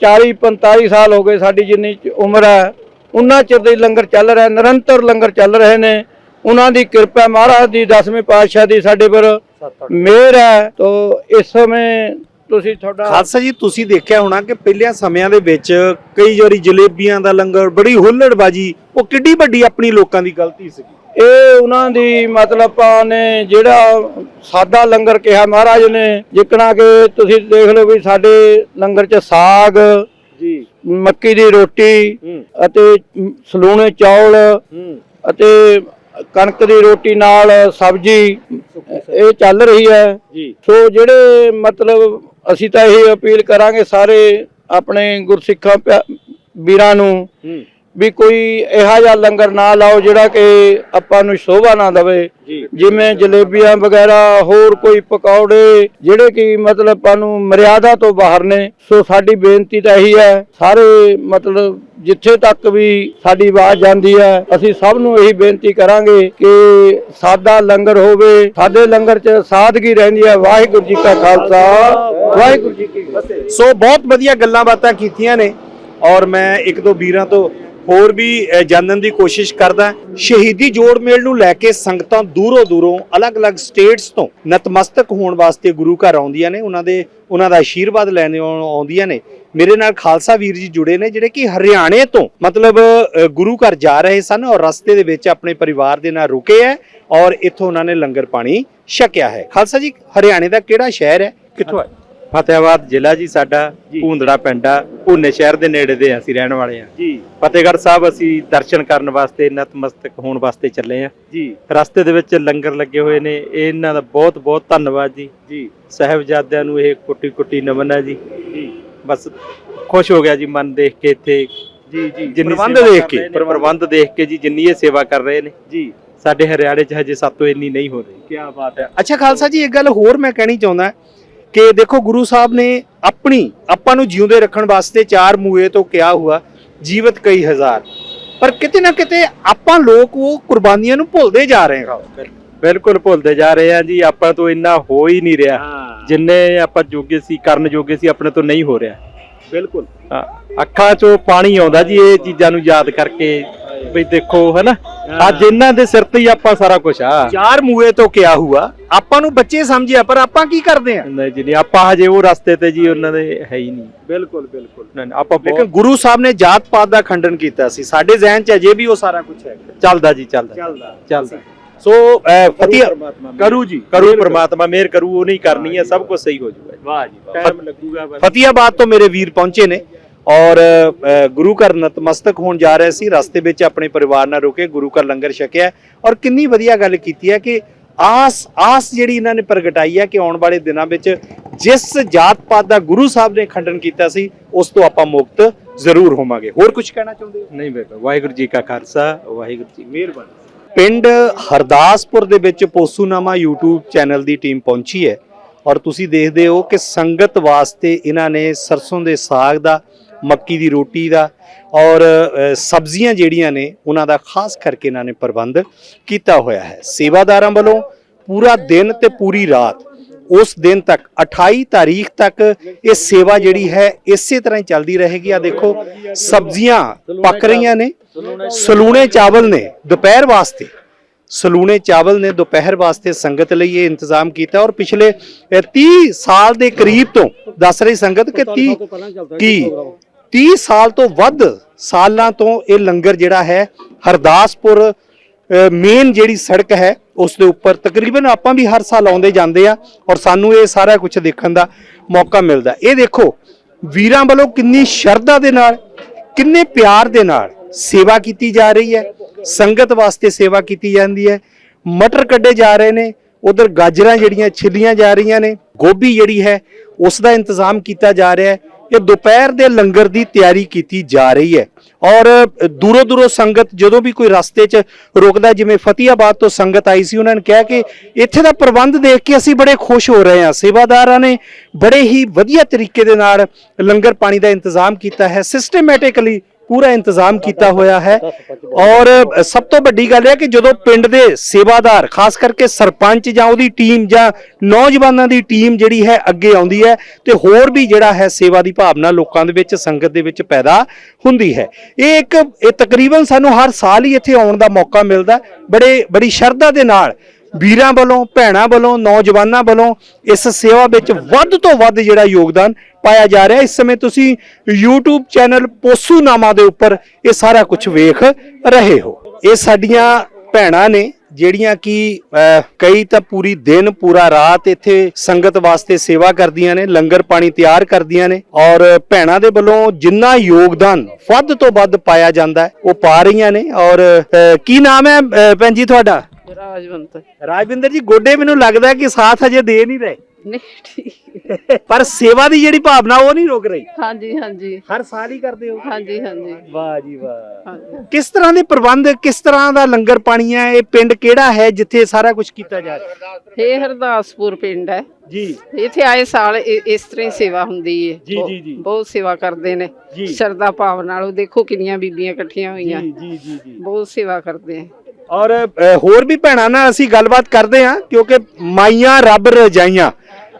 40 45 ਸਾਲ ਹੋ ਗਏ ਸਾਡੀ ਜਿੰਨੀ ਉਮਰ ਹੈ। ਉਹਨਾਂ ਚਿਰ ਦੇ ਲੰਗਰ ਚੱਲ ਰਿਹਾ, ਨਿਰੰਤਰ ਲੰਗਰ ਚੱਲ ਰਹੇ ਨੇ। ਉਹਨਾਂ ਦੀ ਕਿਰਪਾ ਮਹਾਰਾਜ ਦੀ, ਦਸਵੇਂ ਪਾਤਸ਼ਾਹ ਦੀ ਸਾਡੇ ਪਰ ਮਿਹਰ ਹੈ। ਤੋ ਇਸ ਸਮੇਂ ਤੁਸੀਂ ਤੁਹਾਡਾ ਖਾਲਸਾ ਜੀ, ਤੁਸੀਂ ਦੇਖਿਆ ਹੋਣਾ ਕਿ ਪਹਿਲਿਆਂ ਸਮਿਆਂ ਦੇ ਵਿੱਚ ਕਈ ਵਾਰੀ ਜਲੇਬੀਆਂ ਦਾ ਲੰਗਰ, ਬੜੀ ਹੁੱਲੜਬਾਜੀ, ਉਹ ਕਿੱਡੀ ਵੱਡੀ ਆਪਣੀ ਲੋਕਾਂ ਦੀ ਗਲਤੀ ਸੀ ਇਹ ਉਹਨਾਂ ਦੀ ਮਤਲਬ ਆਪਾਂ ਨੇ ਜਿਹੜਾ ਸਾਦਾ ਲੰਗਰ ਕਿਹਾ ਮਹਾਰਾਜ ਨੇ ਜਿੱਕਣਾ ਕਿ ਤੁਸੀਂ ਦੇਖ ਲਓ ਵੀ ਸਾਡੇ ਲੰਗਰ 'ਚ ਸਾਗ ਜੀ। ਮੱਕੀ ਦੀ ਰੋਟੀ ਅਤੇ ਸਲੂਣੇ ਚੌਲ ਅਤੇ ਕਣਕ ਦੀ ਰੋਟੀ ਨਾਲ ਸਬਜ਼ੀ ਇਹ ਚੱਲ ਰਹੀ ਹੈ। ਸੋ ਜਿਹੜੇ ਮਤਲਬ ਅਸੀਂ ਤਾਂ ਇਹ ਅਪੀਲ ਕਰਾਂਗੇ ਸਾਰੇ ਆਪਣੇ ਗੁਰਸਿੱਖਾਂ ਵੀਰਾਂ ਨੂੰ ਵੀ ਕੋਈ ਇਹੋ ਜਿਹਾ ਲੰਗਰ ਨਾ ਲਾਓ ਜਿਹੜਾ ਕਿ ਆਪਾਂ ਨੂੰ ਸ਼ੋਭਾ ਨਾ ਦੇਵੇ। ਜਿਵੇਂ ਜਲੇਬੀਆਂ ਵਗੈਰਾ ਹੋਰ ਕੋਈ ਪਕੌੜੇ ਜਿਹੜੇ ਕਿ ਮਤਲਬ ਆਪਾਂ ਨੂੰ ਮਰਿਆਦਾ ਤੋਂ ਬਾਹਰ ਨੇ। ਸੋ ਸਾਡੀ ਬੇਨਤੀ ਤਾਂ ਇਹੀ ਹੈ ਸਾਰੇ ਮਤਲਬ ਜਿੱਥੇ ਤੱਕ ਵੀ ਸਾਡੀ ਆਵਾਜ਼ ਜਾਂਦੀ ਹੈ ਅਸੀਂ ਸਭ ਨੂੰ ਇਹੀ ਬੇਨਤੀ ਕਰਾਂਗੇ ਕਿ ਸਾਦਾ ਲੰਗਰ ਹੋਵੇ। ਸਾਡੇ ਲੰਗਰ 'ਚ ਸਾਦਗੀ ਰਹਿੰਦੀ ਹੈ। ਵਾਹਿਗੁਰੂ ਜੀ ਕਾ ਖਾਲਸਾ। ਵਾਹਿਗੁਰੂ ਜੀ ਕੀ ਫਤਿਹ। ਸੋ ਬਹੁਤ ਵਧੀਆ ਗੱਲਾਂ ਬਾਤਾਂ ਕੀਤੀਆਂ ਨੇ ਔਰ ਮੈਂ ਇੱਕ ਦੋ ਵੀਰਾਂ ਤੋਂ ਹੋਰ ਵੀ ਜਾਣਨ ਦੀ ਕੋਸ਼ਿਸ਼ ਕਰਦਾ। ਸ਼ਹੀਦੀ ਜੋੜ ਮੇਲ ਨੂੰ ਲੈ ਕੇ ਸੰਗਤਾਂ ਦੂਰੋਂ ਦੂਰੋਂ, ਅਲੱਗ-ਅਲੱਗ ਸਟੇਟਸ ਤੋਂ ਨਤਮਸਤਕ ਹੋਣ ਵਾਸਤੇ ਗੁਰੂ ਘਰ ਆਉਂਦੀਆਂ ਨੇ। ਉਹਨਾਂ ਦੇ, ਉਹਨਾਂ ਦਾ ਆਸ਼ੀਰਵਾਦ ਲੈਣ ਆਉਂਦੀਆਂ ਨੇ। ਮੇਰੇ ਨਾਲ ਖਾਲਸਾ ਵੀਰ ਜੀ ਜੁੜੇ ਨੇ, ਜਿਹੜੇ ਕਿ ਹਰਿਆਣੇ ਤੋਂ, ਮਤਲਬ ਗੁਰੂ ਘਰ ਜਾ ਰਹੇ ਸਨ ਔਰ ਰਸਤੇ ਦੇ ਵਿੱਚ ਆਪਣੇ ਪਰਿਵਾਰ ਦੇ ਨਾਲ ਰੁਕੇ ਹੈ ਔਰ ਇੱਥੋਂ ਉਹਨਾਂ ਨੇ ਲੰਗਰ ਪਾਣੀ ਛਕਿਆ ਹੈ। ਖਾਲਸਾ ਜੀ, ਹਰਿਆਣੇ ਦਾ ਕਿਹੜਾ ਸ਼ਹਿਰ ਹੈ? ਕਿੱਥੋਂ ਹੈ ਫਤਿਆਬਾਦ ਜ਼ਿਲ੍ਹਾ ਜੀ ਸਾਡਾ। ਭੂੰਦੜਾ ਪਿੰਡ ਆ। ਭੂਨੇ ਸ਼ਹਿਰ ਦੇ ਨੇੜੇ ਦੇ ਅਸੀਂ ਰਹਿਣ ਵਾਲੇ ਆ। ਜੀ। ਫਤਿਹਗੜ੍ਹ ਸਾਹਿਬ ਅਸੀਂ ਦਰਸ਼ਨ ਕਰਨ ਵਾਸਤੇ ਨਤਮਸਤਕ ਹੋਣ ਵਾਸਤੇ ਚੱਲੇ ਆ। ਜੀ। ਰਸਤੇ ਦੇ ਵਿੱਚ ਲੰਗਰ ਲੱਗੇ ਹੋਏ ਨੇ। ਇਹਨਾਂ ਦਾ ਬਹੁਤ ਬਹੁਤ ਧੰਨਵਾਦ ਜੀ। ਜੀ। ਸਾਹਿਬਜ਼ਾਦਿਆਂ ਨੂੰ ਇਹ ਕੁੱਟੀ ਕੁੱਟੀ ਨਮਨ ਹੈ ਜੀ। ਜੀ। ਬਸ ਖੁਸ਼ ਹੋ ਗਿਆ ਜੀ ਮਨ ਦੇਖ ਕੇ ਇੱਥੇ। ਜੀ ਜੀ। ਜਿੰਨੀ ਪ੍ਰਬੰਧ ਦੇਖ ਕੇ। ਪ੍ਰਬੰਧ ਦੇਖ ਕੇ ਜੀ ਜਿੰਨੀ ਇਹ ਸੇਵਾ ਕਰ ਰਹੇ ਨੇ। ਜੀ। ਸਾਡੇ ਹਰਿਆਣੇ 'ਚ ਹਜੇ ਸਾਤੋਂ ਇੰਨੀ ਨਹੀਂ ਹੋ ਰਹੀ। ਕੀ ਬਾਤ ਹੈ। ਅੱਛਾ ਖਾਲਸਾ ਜੀ ਇੱਕ ਗੱਲ ਹੋਰ ਮੈਂ ਕਹਿਣੀ ਚਾਹੁੰਦਾ। ਕਿ ਦੇਖੋ ਗੁਰੂ ਸਾਹਿਬ ਨੇ ਆਪਣੀ ਆਪਾਂ ਨੂੰ ਜਿਉਂਦੇ ਰੱਖਣ ਵਾਸਤੇ ਚਾਰ ਮੂਏ ਤੋਂ ਕਿਹਾ ਹੁਆ ਜੀਵਤ ਕਈ ਹਜ਼ਾਰ। ਪਰ ਕਿਤੇ ਨਾ ਕਿਤੇ ਆਪਾਂ ਲੋਕ ਉਹ ਕੁਰਬਾਨੀਆਂ ਨੂੰ ਭੁੱਲਦੇ ਜਾ ਰਹੇ ਹਾਂ। ਬਿਲਕੁਲ ਭੁੱਲਦੇ ਜਾ ਰਹੇ ਆ ਜੀ ਆਪਾਂ ਤੋਂ ਇੰਨਾ ਹੋ ਹੀ ਨਹੀਂ ਰਿਹਾ। ਜਿੰਨੇ ਆਪਾਂ ਜੋਗੇ ਸੀ ਕਰਨ ਜੋਗੇ ਸੀ ਆਪਣੇ ਤੋਂ ਨਹੀਂ ਹੋ ਰਿਹਾ। ਬਿਲਕੁਲ। ਅੱਖਾਂ 'ਚੋਂ ਪਾਣੀ ਆਉਂਦਾ ਜੀ ਇਹ ਚੀਜ਼ਾਂ ਨੂੰ ਯਾਦ ਕਰਕੇ ਵੀ ਦੇਖੋ ਹਨਾ? ਅੱਜ ਇਹਨਾਂ ਦੇ ਸਿਰ ਤੇ ਹੀ ਆਪਾਂ ਸਾਰਾ ਕੁਝ ਆ। ਚਾਰ ਮੂਏ ਤੋਂ ਕਿਹਾ ਹੁਆ? ਆਪਾਂ ਨੂੰ ਬੱਚੇ ਸਮਝਿਆ ਪਰ ਆਪਾਂ ਕੀ ਕਰਦੇ ਆ? ਨਹੀਂ ਜੀ ਨਹੀਂ ਆਪਾਂ ਹਜੇ ਉਹ ਰਸਤੇ ਤੇ ਜੀ ਉਹਨਾਂ ਦੇ ਹੈ ਹੀ ਨਹੀਂ। ਬਿਲਕੁਲ ਬਿਲਕੁਲ। ਨਹੀਂ, ਨਹੀਂ, ਆਪਾਂ ਲੇਕਿਨ ਬਹੁਤ ਗੁਰੂ ਸਾਹਿਬ ਨੇ ਜਾਤ ਪਾਤ ਦਾ ਖੰਡਨ ਕੀਤਾ ਸੀ। ਸਾਡੇ ਜ਼ਿਹਨ 'ਚ ਅਜੇ ਵੀ ਉਹ ਸਾਰਾ ਕੁਝ ਹੈ। ਚੱਲਦਾ ਜੀ ਚੱਲਦਾ। ਚੱਲਦਾ। ਚੱਲਦਾ। ਸੋ ਅਹ, ਫਤਿਹ ਕਰੂ ਜੀ। ਕਰੂ ਪ੍ਰਮਾਤਮਾ ਮਿਹਰ ਕਰੂ ਉਹ ਨਹੀਂ ਕਰਨੀ ਹੈ ਸਭ ਕੁਝ ਸਹੀ ਹੋ ਜਾਊਗਾ ਵਾਹ ਜੀ ਵਾਹ। ਟਾਈਮ ਲੱਗੂਗਾ ਬਸ। ਫਤਿਆਬਾਦ ਤੋਂ ਮੇਰੇ ਵੀਰ ਪਹੁੰਚੇ ਨੇ। ਔਰ ਗੁਰੂ ਘਰ ਨਤਮਸਤਕ ਹੋਣ ਜਾ ਰਹੇ ਸੀ ਰਸਤੇ ਵਿੱਚ ਆਪਣੇ ਪਰਿਵਾਰ ਨਾਲ ਰੁਕੇ ਗੁਰੂ ਘਰ ਲੰਗਰ ਛਕਿਆ। ਔਰ ਕਿੰਨੀ ਵਧੀਆ ਗੱਲ ਕੀਤੀ ਹੈ ਕਿ ਆਸ ਆਸ ਜਿਹੜੀ ਇਹਨਾਂ ਨੇ ਪ੍ਰਗਟਾਈ ਹੈ ਕਿ ਆਉਣ ਵਾਲੇ ਦਿਨਾਂ ਵਿੱਚ ਜਿਸ ਜਾਤ ਪਾਤ ਦਾ ਗੁਰੂ ਸਾਹਿਬ ਨੇ ਖੰਡਨ ਕੀਤਾ ਸੀ ਉਸ ਤੋਂ ਆਪਾਂ ਮੁਕਤ ਜ਼ਰੂਰ ਹੋਵਾਂਗੇ। ਹੋਰ ਕੁਝ ਕਹਿਣਾ ਚਾਹੁੰਦੇ ਹੋ? ਨਹੀਂ ਬੇਟਾ ਵਾਹਿਗੁਰੂ ਜੀ ਕਾ ਖਾਲਸਾ ਵਾਹਿਗੁਰੂ ਜੀ ਮਿਹਰਬਾਨੀ। ਪਿੰਡ ਹਰਦਾਸਪੁਰ ਦੇ ਵਿੱਚ ਪੋਸੂਨਾਮਾ YouTube ਚੈਨਲ ਦੀ ਟੀਮ ਪਹੁੰਚੀ ਹੈ। ਔਰ ਤੁਸੀਂ ਦੇਖਦੇ ਹੋ ਕਿ ਸੰਗਤ ਵਾਸਤੇ ਇਹਨਾਂ ਨੇ ਸਰਸੋਂ ਦੇ ਸਾਗ ਦਾ ਮੱਕੀ ਦੀ ਰੋਟੀ ਦਾ ਔਰ ਸਬਜ਼ੀਆਂ ਜਿਹੜੀਆਂ ਨੇ ਉਹਨਾਂ ਦਾ ਖਾਸ ਕਰਕੇ ਇਹਨਾਂ ਨੇ ਪ੍ਰਬੰਧ ਕੀਤਾ ਹੋਇਆ ਹੈ। ਸੇਵਾਦਾਰਾਂ ਵੱਲੋਂ ਪੂਰਾ ਦਿਨ ਤੇ ਪੂਰੀ ਰਾਤ ਉਸ ਦਿਨ ਤੱਕ 28 ਤਾਰੀਖ ਤੱਕ ਇਹ ਸੇਵਾ ਜਿਹੜੀ ਹੈ ਇਸੇ ਤਰ੍ਹਾਂ ਹੀ ਚੱਲਦੀ ਰਹੇਗੀ। ਆ ਦੇਖੋ ਸਬਜ਼ੀਆਂ ਪੱਕ ਰਹੀਆਂ ਨੇ ਸਲੂਣੇ ਚਾਵਲ ਨੇ ਦੁਪਹਿਰ ਵਾਸਤੇ ਸਲੂਣੇ ਚਾਵਲ ਨੇ ਦੁਪਹਿਰ ਵਾਸਤੇ ਸੰਗਤ ਲਈ ਇਹ ਇੰਤਜ਼ਾਮ ਕੀਤਾ ਔਰ ਪਿਛਲੇ ਅ, 30 ਸਾਲ ਦੇ ਕਰੀਬ ਤੋਂ ਦੱਸ ਰਹੀ ਸੰਗਤ ਕਿ 30 ਕੀ 30 ਸਾਲ ਤੋਂ ਵੱਧ ਸਾਲਾਂ ਤੋਂ ਇਹ ਲੰਗਰ ਜਿਹੜਾ ਹੈ ਹਰਦਾਸਪੁਰ ਮੇਨ ਜਿਹੜੀ ਸੜਕ ਹੈ, ਉਸ ਦੇ ਉੱਪਰ ਤਕਰੀਬਨ ਆਪਾਂ ਵੀ ਹਰ ਸਾਲ ਆਉਂਦੇ ਜਾਂਦੇ ਆ ਔਰ ਸਾਨੂੰ ਇਹ ਸਾਰਾ ਕੁਝ ਦੇਖਣ ਦਾ ਮੌਕਾ ਮਿਲਦਾ। ਇਹ ਦੇਖੋ, ਵੀਰਾਂ ਵੱਲੋਂ ਕਿੰਨੀ ਸ਼ਰਧਾ ਦੇ ਨਾਲ, ਕਿੰਨੇ ਪਿਆਰ ਦੇ ਨਾਲ ਸੇਵਾ ਕੀਤੀ ਜਾ ਰਹੀ ਹੈ। ਸੰਗਤ ਵਾਸਤੇ ਸੇਵਾ ਕੀਤੀ ਜਾਂਦੀ ਹੈ। ਮਟਰ ਕੱਢੇ ਜਾ ਰਹੇ ਨੇ, ਉਧਰ ਗਾਜਰਾਂ ਜਿਹੜੀਆਂ ਛਿੱਲੀਆਂ ਜਾ ਰਹੀਆਂ ਨੇ, ਗੋਭੀ ਜਿਹੜੀ ਹੈ, ਉਸ ਦਾ ਇੰਤਜ਼ਾਮ ਕੀਤਾ ਜਾ ਰਿਹਾ ਹੈ। ਇਹ ਦੁਪਹਿਰ ਦੇ ਲੰਗਰ ਦੀ ਤਿਆਰੀ ਕੀਤੀ ਜਾ ਰਹੀ ਹੈ। ਔਰ ਦੂਰੋਂ ਦੂਰੋਂ ਸੰਗਤ ਜਦੋਂ ਵੀ ਕੋਈ ਰਸਤੇ 'ਚ ਰੁਕਦਾ ਜਿਵੇਂ ਫਤਿਆਬਾਦ ਤੋਂ ਸੰਗਤ ਆਈ ਸੀ, ਉਹਨਾਂ ਨੇ ਕਿਹਾ ਕਿ ਇੱਥੇ ਦਾ ਪ੍ਰਬੰਧ ਦੇਖ ਕੇ ਅਸੀਂ ਬੜੇ ਖੁਸ਼ ਹੋ ਰਹੇ ਹਾਂ। ਸੇਵਾਦਾਰਾਂ ਨੇ ਬੜੇ ਹੀ ਵਧੀਆ ਤਰੀਕੇ ਦੇ ਨਾਲ ਲੰਗਰ ਪਾਣੀ ਦਾ ਇੰਤਜ਼ਾਮ ਕੀਤਾ ਹੈ। ਸਿਸਟਮੈਟਿਕਲੀ ਪੂਰਾ ਇੰਤਜ਼ਾਮ ਕੀਤਾ ਹੋਇਆ ਹੈ। ਔਰ ਸਭ ਤੋਂ ਵੱਡੀ ਗੱਲ ਹੈ ਕਿ ਜਦੋਂ ਪਿੰਡ ਦੇ ਸੇਵਾਦਾਰ, ਖਾਸ ਕਰਕੇ ਸਰਪੰਚ ਜਾਂ ਉਹਦੀ ਟੀਮ ਜਾਂ ਨੌਜਵਾਨਾਂ ਦੀ ਟੀਮ ਜਿਹੜੀ ਹੈ, ਅੱਗੇ ਆਉਂਦੀ ਹੈ ਤੇ ਹੋਰ ਵੀ ਜਿਹੜਾ ਹੈ ਸੇਵਾ ਦੀ ਭਾਵਨਾ ਲੋਕਾਂ ਦੇ ਵਿੱਚ, ਸੰਗਤ ਦੇ ਵਿੱਚ ਪੈਦਾ ਹੁੰਦੀ ਹੈ। ਇਹ ਇੱਕ, ਇਹ ਤਕਰੀਬਨ ਸਾਨੂੰ ਹਰ ਸਾਲ ਹੀ ਇੱਥੇ ਆਉਣ ਦਾ ਮੌਕਾ ਮਿਲਦਾ ਬੜੇ, ਬੜੀ ਸ਼ਰਧਾ ਦੇ ਨਾਲ ਵੀਰਾਂ ਵੱਲੋਂ, ਭੈਣਾਂ ਵੱਲੋਂ, ਨੌਜਵਾਨਾਂ ਵੱਲੋਂ ਇਸ ਸੇਵਾ ਵਿੱਚ ਵੱਧ ਤੋਂ ਵੱਧ ਜਿਹੜਾ ਯੋਗਦਾਨ ਪਾਇਆ ਜਾ ਰਿਹਾ। ਇਸ ਸਮੇਂ ਤੁਸੀਂ YouTube ਚੈਨਲ ਪੋਸੂ ਨਾਮਾ ਦੇ ਉੱਪਰ ਇਹ ਸਾਰਾ ਕੁਝ ਵੇਖ ਰਹੇ ਹੋ। ਇਹ ਸਾਡੀਆਂ ਭੈਣਾਂ ਨੇ ਜਿਹੜੀਆਂ ਕਿ ਕਈ ਤਾਂ ਪੂਰੀ ਦਿਨ, ਪੂਰਾ ਰਾਤ ਇੱਥੇ ਸੰਗਤ ਵਾਸਤੇ ਸੇਵਾ ਕਰਦੀਆਂ ਨੇ, ਲੰਗਰ ਪਾਣੀ ਤਿਆਰ ਕਰਦੀਆਂ ਨੇ ਔਰ ਭੈਣਾਂ ਦੇ ਵੱਲੋਂ ਜਿੰਨਾ ਯੋਗਦਾਨ ਵੱਧ ਤੋਂ ਵੱਧ ਪਾਇਆ ਜਾਂਦਾ, ਉਹ ਪਾ ਰਹੀਆਂ ਨੇ ਔਰ ਕੀ ਨਾਮ ਹੈ ਭੈਣ ਜੀ ਤੁਹਾਡਾ? ਰਾਜਵੰਤ। ਰਾਜਵਿੰਦਰ ਜੀ ਗੋਡੇ ਮੈਨੂੰ ਲੱਗਦਾ ਕਿ ਸਾਥ ਹਜੇ ਦੇ ਨਹੀਂ ਰਹੇ। ਨਹੀਂ ਠੀਕ। ਪਰ ਸੇਵਾ ਦੀ ਜਿਹੜੀ ਭਾਵਨਾ ਉਹ ਨਹੀਂ ਰੁਕ ਰਹੀ। ਹਾਂਜੀ ਹਾਂਜੀ। ਹਰ ਸਾਲ ਹੀ ਕਰਦੇ ਹੋ। ਹਾਂਜੀ ਹਾਂਜੀ। ਵਾਹ ਜੀ ਵਾਹ। ਹਾਂਜੀ। ਕਿਸ ਤਰ੍ਹਾਂ ਦੇ ਪ੍ਰਬੰਧ ਕਿਸ ਤਰ੍ਹਾਂ ਦਾ ਲੰਗਰ ਪਾਣੀ ਹੈ ਇਹ ਪਿੰਡ ਕਿਹੜਾ ਹੈ ਜਿੱਥੇ ਸਾਰਾ ਕੁਝ ਕੀਤਾ ਜਾ ਰਿਹਾ? ਇਹ ਹਰਦਾਸਪੁਰ ਪਿੰਡ ਹੈ। ਜੀ। ਇੱਥੇ ਆਏ ਸਾਲ ਇ- ਇਸ ਤਰ੍ਹਾਂ ਹੀ ਸੇਵਾ ਹੁੰਦੀ ਹੈ ਜੀ, ਜੀ, ਜੀ। ਬਹੁਤ ਸੇਵਾ ਕਰਦੇ ਨੇ। ਜੀ। ਸ਼ਰਧਾ ਭਾਵ ਨਾਲ। ਉਹ ਦੇਖੋ ਕਿੰਨੀਆਂ ਬੀਬੀਆਂ ਇਕੱਠੀਆਂ ਹੋਈਆਂ। ਜੀ ਜੀ ਜੀ। ਬਹੁਤ ਸੇਵਾ ਕਰਦੇ ਆ। ਔਰ ਹੋਰ ਵੀ ਭੈਣਾਂ ਨਾਲ ਅਸੀਂ ਗੱਲਬਾਤ ਕਰਦੇ ਹਾਂ, ਕਿਉਂਕਿ ਮਾਈਆਂ ਰੱਬ ਰਜਾਈਆਂ।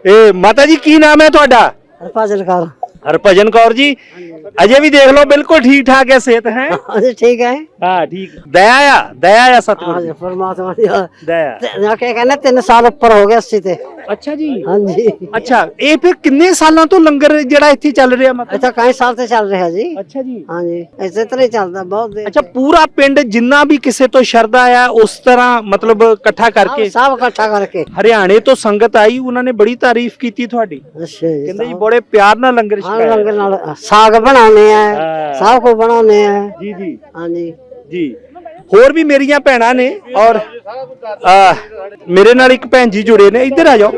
ਇਹ ਮਾਤਾ ਜੀ, ਕੀ ਨਾਮ ਹੈ ਤੁਹਾਡਾ? ਫਾਜ਼ਿਲ ਕਰ। ਹਰਭਜਨ ਕੌਰ ਜੀ ਅਜੇ ਵੀ ਦੇਖ ਲਓ ਬਿਲਕੁਲ ਠੀਕ ਠਾਕ ਹੈ ਸਿਹਤ ਹੈ। ਹਾਂਜੀ ਠੀਕ ਹੈ। ਹਾਂ ਠੀਕ। ਦਇਆ ਆ ਦਇਆ ਆ ਸਤਿਗੁਰੂ ਦੀ ਪਰਮਾਤਮਾ ਦੀ ਦਇਆ। ਨਾ ਕਿ ਕਹਿੰਦੇ 3 ਸਾਲ ਉੱਪਰ ਹੋ ਗਏ 80 ਤੇ। ਅੱਛਾ ਜੀ। ਹਾਂਜੀ। ਅੱਛਾ ਇਹ ਫਿਰ ਕਿੰਨੇ ਸਾਲਾਂ ਤੋਂ ਲੰਗਰ ਜਿਹੜਾ ਇੱਥੇ ਚੱਲ ਰਿਹਾ ਮਤਲਬ? ਇੱਥੇ ਕਈ ਸਾਲ ਤੇ ਚੱਲ ਰਿਹਾ ਜੀ। ਅੱਛਾ ਜੀ। ਹਾਂਜੀ ਇਸੇ ਤਰ੍ਹਾਂ ਹੀ ਚੱਲਦਾ ਬਹੁਤ ਦੇਰ ਅੱਛਾ ਪੂਰਾ ਪਿੰਡ ਜਿੰਨਾ ਵੀ ਕਿਸੇ ਤੋਂ ਸ਼ਰਧਾ ਆ ਉਸ ਤਰ੍ਹਾਂ ਮਤਲਬ ਇਕੱਠਾ ਕਰਕੇ? ਸਭ ਇਕੱਠਾ ਕਰਕੇ। ਹਰਿਆਣੇ ਤੋਂ ਸੰਗਤ ਆਈ ਉਹਨਾਂ ਨੇ ਬੜੀ ਤਾਰੀਫ ਕੀਤੀ ਤੁਹਾਡੀ। ਅੱਛਾ ਜੀ ਕਹਿੰਦੇ ਜੀ ਬੜੇ ਪਿਆਰ ਨਾਲ ਲੰਗਰ ਹਾਂ ਲੰਗਰ ਨਾਲ ਸਾਗ ਬਣਾਉਨੇ ਆ। ਸਭ ਕੁਝ ਬਣਾਉਨੇ ਆ। ਜੀ ਜੀ। ਹਾਂਜੀ। ਜੀ। ਹੋਰ ਵੀ ਮੇਰੀਆਂ ਭੈਣਾਂ ਨੇ ਔਰ ਆ ਮੇਰੇ ਨਾਲ ਇੱਕ ਭੈਣ ਜੀ ਜੁੜੇ ਨੇ ਇੱਧਰ ਆ ਜਾਓ।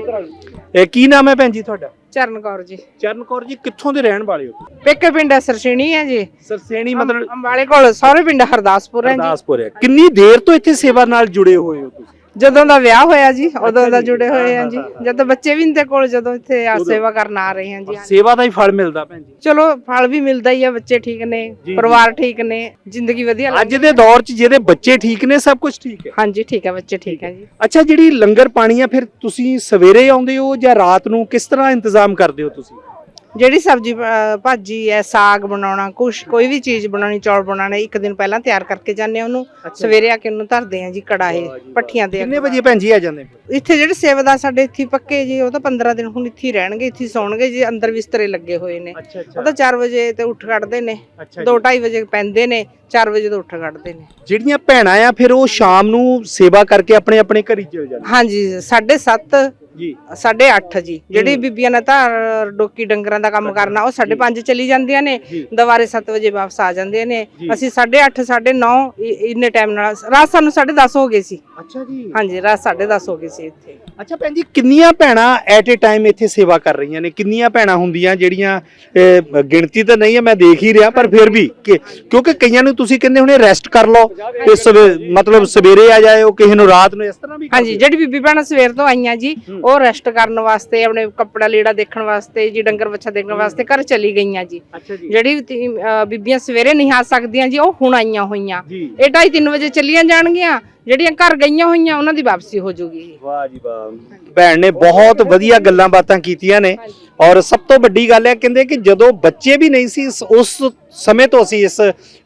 ਇਹ ਕੀ ਨਾਮ ਹੈ ਭੈਣ ਜੀ ਤੁਹਾਡਾ? ਚਰਨ ਕੌਰ ਜੀ। ਚਰਨ ਕੌਰ ਜੀ ਕਿੱਥੋਂ ਦੇ ਰਹਿਣ ਵਾਲੇ ਹੋ? ਪੇਕੇ ਪਿੰਡ ਸਰਸ਼ੀਣੀ ਹੈ ਜੀ। ਸਰਸੇਣੀ ਮਤਲਬ ਅੰਬਾਲੇ ਕੋਲ ਸਹੁਰੇ ਪਿੰਡ ਹਰਦਾਸਪੁਰ ਹੈ ਜੀ। ਗੁਰਦਾਸਪੁਰ ਹੈ। ਕਿੰਨੀ ਦੇਰ ਤੋਂ ਇੱਥੇ ਸੇਵਾ ਨਾਲ ਜੁੜੇ ਹੋਏ ਹੋ ਤੁਸੀਂ? ਜਦੋਂ ਦਾ ਵਿਆਹ ਹੋਇਆ ਜੀ ਉਦੋਂ ਦਾ ਜੁੜੇ ਹੋਏ ਹਾਂ ਜੀ। ਜਦੋਂ ਬੱਚੇ ਵੀ ਤੇ ਕੋਲ ਜਦੋਂ ਇੱਥੇ ਆ ਸੇਵਾ ਕਰਨ ਆ ਰਹੇ ਹਾਂ ਜੀ ਸੇਵਾ ਦਾ ਹੀ ਫਲ ਮਿਲਦਾ ਭੈਣ ਜੀ। ਚਲੋ ਫਲ ਵੀ ਮਿਲਦਾ ਹੀ ਆ ਬੱਚੇ ਠੀਕ ਨੇ ਪਰਿਵਾਰ ਠੀਕ ਨੇ ਜ਼ਿੰਦਗੀ ਵਧੀਆ ਅੱਜ ਦੇ ਦੌਰ 'ਚ ਜਿਹਦੇ ਬੱਚੇ ਠੀਕ ਨੇ ਸਭ ਕੁਝ ਠੀਕ ਹੈ। ਹਾਂਜੀ ਠੀਕ ਹੈ ਬੱਚੇ ਠੀਕ ਹੈ ਜੀ। ਅੱਛਾ ਜਿਹੜੀ ਲੰਗਰ ਪਾਣੀ ਆ ਫਿਰ ਤੁਸੀਂ ਸਵੇਰੇ ਆਉਂਦੇ ਹੋ ਜਾਂ ਰਾਤ ਨੂੰ ਕਿਸ ਤਰ੍ਹਾਂ ਇੰਤਜ਼ਾਮ ਕਰਦੇ ਹੋ ਤੁਸੀਂ? ਜਿਹੜੀ ਸਬਜ਼ੀ ਭਾਜੀ ਹੈ ਸਾਗ ਬਣਾਉਣਾ ਕੁਛ ਕੋਈ ਵੀ ਚੀਜ਼ ਬਣਾਉਣੀ ਚੌਲ ਬਣਾਉਣੇ ਇੱਕ ਦਿਨ ਪਹਿਲਾਂ ਤਿਆਰ ਕਰਕੇ ਜਾਂਦੇ ਆ ਉਹਨੂੰ। ਸਵੇਰੇ ਆ ਕੇ ਉਹਨੂੰ ਧਰਦੇ ਆ ਜੀ ਕੜਾਹੇ ਪੱਠੀਆਂ ਤੇ ਕਿੰਨੇ ਵਜੇ ਭੈਣ ਜੀ ਆ ਜਾਂਦੇ? ਇੱਥੇ ਜਿਹੜੇ ਸੇਵਾਦਾਰ ਸਾਡੇ ਇੱਥੇ ਹੀ ਪੱਕੇ ਜੀ ਉਹ ਤਾਂ 15 ਦਿਨ ਹੁਣ ਇੱਥੇ ਹੀ ਰਹਿਣਗੇ ਇੱਥੇ ਹੀ ਸੌਣਗੇ ਜੀ ਅੰਦਰ ਬਿਸਤਰੇ ਲੱਗੇ ਹੋਏ ਨੇ। ਅੱਛਾ ਉਹ ਤਾਂ 4 ਵਜੇ ਤੇ ਉੱਠ ਖੜਦੇ ਨੇ ਅੱਛਾ 2:30 ਵਜੇ ਪੈਂਦੇ ਨੇ 4 ਵਜੇ ਤੋਂ ਉੱਠ ਖੜਦੇ ਨੇ। ਜਿਹੜੀਆਂ ਭੈਣਾਂ ਆ ਫਿਰ ਉਹ ਸ਼ਾਮ ਨੂੰ ਸੇਵਾ ਕਰਕੇ ਆਪਣੇ ਆਪਣੇ ਘਰੀ ਚਲੇ ਜਾਂਦੇ? ਹਾਂਜੀ 7:30 ਜੀ। 8:30 ਜੀ। ਜਿਹੜੀ ਬੀਬੀਆਂ ਨੇ ਧਾਰ ਡੋਕੀ ਡੰਗਰਾਂ ਦਾ ਕੰਮ ਕਰਨਾ ਉਹ 5:30 ਚਲੀ ਜਾਂਦੀਆਂ ਨੇ ਦੁਬਾਰੇ 7 ਵਜੇ ਵਾਪਸ ਆ ਜਾਂਦੀਆਂ ਨੇ। ਅਸੀਂ 8:30 9:30 ਇੰਨੇ ਟਾਈਮ ਨਾਲ ਰਾਤ ਸਾਨੂੰ 10:30 ਹੋ ਗਏ ਸੀ। ਅੱਛਾ ਜੀ। ਹਾਂਜੀ ਰਾਤ 10:30 ਹੋ ਗਏ ਸੀ ਇੱਥੇ। ਅੱਛਾ ਭੈਣ ਜੀ ਕਿੰਨੀਆਂ ਭੈਣਾਂ ਐਟ ਏ ਟਾਈਮ ਇੱਥੇ ਸੇਵਾ ਕਰ ਰਹੀਆਂ ਨੇ? ਕਿੰਨੀਆਂ ਭੈਣਾਂ ਹੁੰਦੀਆਂ ਜਿਹੜੀਆਂ ਗਿਣਤੀ ਤਾਂ ਨਹੀਂ ਹੈ ਮੈਂ ਦੇਖ ਹੀ ਰਿਹਾ ਪਰ ਫਿਰ ਵੀ ਕਿਉਂਕਿ ਕਈਆਂ ਨੂੰ ਤੁਸੀਂ ਕਹਿੰਦੇ ਹੁਣੇ ਰੈਸਟ ਕਰ ਲਓ ਤੇ ਸਵੇ- ਮਤਲਬ ਸਵੇਰੇ ਆ ਜਾਇਓ ਕਿਸੇ ਨੂੰ ਰਾਤ ਨੂੰ ਇਸ ਤਰ੍ਹਾਂ ਵੀ ਹਾਂਜੀ ਜਿਹੜੀ ਬੀਬੀ ਭੈਣਾਂ ਸਵੇਰ ਤੋਂ ਆਈਆਂ ਜੀ ਉਹ ਰੈਸਟ ਕਰਨ ਵਾਸਤੇ ਆਪਣੇ ਕੱਪੜਾ ਲੀੜਾ ਦੇਖਣ ਵਾਸਤੇ ਜੀ ਡੰਗਰ ਬੱਚਾ ਦੇਖਣ ਵਾਸਤੇ ਘਰ ਚਲੀ ਗਈਆਂ ਜੀ। ਜਿਹੜੀ ਤੀ- ਅਹ ਬੀਬੀਆਂ ਸਵੇਰੇ ਨਹੀਂ ਆ ਸਕਦੀਆਂ ਜੀ ਉਹ ਹੁਣ ਆਈਆਂ ਹੋਈਆਂ। ਇਹ ਢਾਈ ਤਿੰਨ ਵਜੇ ਚੱਲੀਆਂ ਜਾਣਗੀਆਂ। ਜਿਹੜੀਆਂ ਘਰ ਗਈਆਂ ਹੋਈਆਂ ਉਹਨਾਂ ਦੀ ਵਾਪਸੀ ਹੋ ਜਾਊਗੀ ਜੀ। ਵਾਹ ਜੀ ਵਾਹ। ਭੈਣ ਨੇ ਬਹੁਤ ਵਧੀਆ ਗੱਲਾਂ ਬਾਤਾਂ ਕੀਤੀਆਂ ਨੇ। ਔਰ ਸਭ ਤੋਂ ਵੱਡੀ ਗੱਲ ਹੈ ਕਹਿੰਦੇ ਕਿ ਜਦੋਂ ਬੱਚੇ ਵੀ ਨਹੀਂ ਸੀ ਉਸ ਸਮੇਂ ਤੋਂ ਅਸੀਂ ਇਸ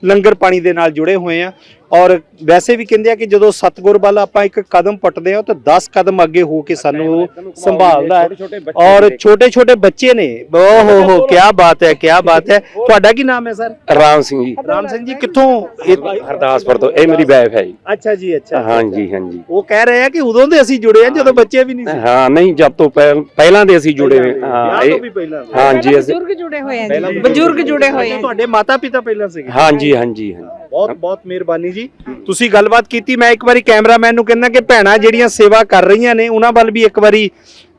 ਲੰਗਰ ਪਾਣੀ ਦੇ ਨਾਲ ਜੁੜੇ ਹੋਏ ਆ ਔਰ ਵੈਸੇ ਵੀ ਕਹਿੰਦੇ ਆ ਕਿ ਜਦੋਂ ਸਤਗੁਰ ਵੱਲ ਆਪਾਂ ਇੱਕ ਕਦਮ ਪੱਟਦੇ ਆ ਤਾਂ 10 ਕਦਮ ਅੱਗੇ ਹੋ ਕੇ ਸਾਨੂੰ ਸੰਭਾਲਦਾ ਹੈ। ਔਰ ਛੋਟੇ ਛੋਟੇ ਬੱਚੇ ਨੇ। ਓ ਹੋ ਹੋ ਕੀ ਬਾਤ ਹੈ ਕੀ ਬਾਤ ਹੈ। ਤੁਹਾਡਾ ਕੀ ਨਾਮ ਹੈ ਸਰ? ਰਾਮ ਸਿੰਘ ਜੀ। ਰਾਮ ਸਿੰਘ ਜੀ ਕਿੱਥੋਂ? ਇਹ- ਹਰਦਾਸਪੁਰ ਤੋਂ। ਇਹ ਮੇਰੀ ਵਾਈਫ ਹੈ ਜੀ। ਅੱਛਾ ਜੀ ਅੱਛਾ। ਹਾਂਜੀ ਹਾਂਜੀ। ਉਹ ਕਹਿ ਰਹੇ ਆ ਕਿ ਉਦੋਂ ਦੇ ਅਸੀਂ ਜੁੜੇ ਆ ਜਦੋਂ ਬੱਚੇ ਵੀ ਨਹੀਂ ਸੀ। ਹਾਂ ਨਹੀਂ ਜਦ ਤੋਂ ਪਹਿ- ਪਹਿਲਾਂ ਦੇ ਅਸੀਂ ਜੁੜੇ ਹੋਏ ਹਾਂ ਵਿਆਹ ਤੋਂ ਇਹ ਵੀ ਪਹਿਲਾਂ ਹਾਂਜੀ ਅਸੀਂ ਬਜ਼ੁਰਗ ਜੁੜੇ ਹੋਏ ਆ ਜੀ। ਬਜ਼ੁਰਗ ਜੁੜੇ ਹੋਏ ਆ। ਤੁਹਾਡੇ ਮਾਤਾ ਪਿਤਾ ਪਹਿਲਾਂ ਸੀਗੇ। ਹਾਂਜੀ ਹਾਂਜੀ ਹਾਂਜੀ। ਬਹੁਤ ਬਹੁਤ ਮਿਹਰਬਾਨੀ ਜੀ। ਤੁਸੀਂ ਗੱਲਬਾਤ ਕੀਤੀ ਮੈਂ ਇੱਕ ਵਾਰੀ ਕੈਮਰਾਮੈਨ ਨੂੰ ਕਹਿੰਦਾ ਕਿ ਭੈਣਾਂ ਜਿਹੜੀਆਂ ਸੇਵਾ ਕਰ ਰਹੀਆਂ ਨੇ ਉਹਨਾਂ ਵੱਲ ਵੀ ਇੱਕ ਵਾਰੀ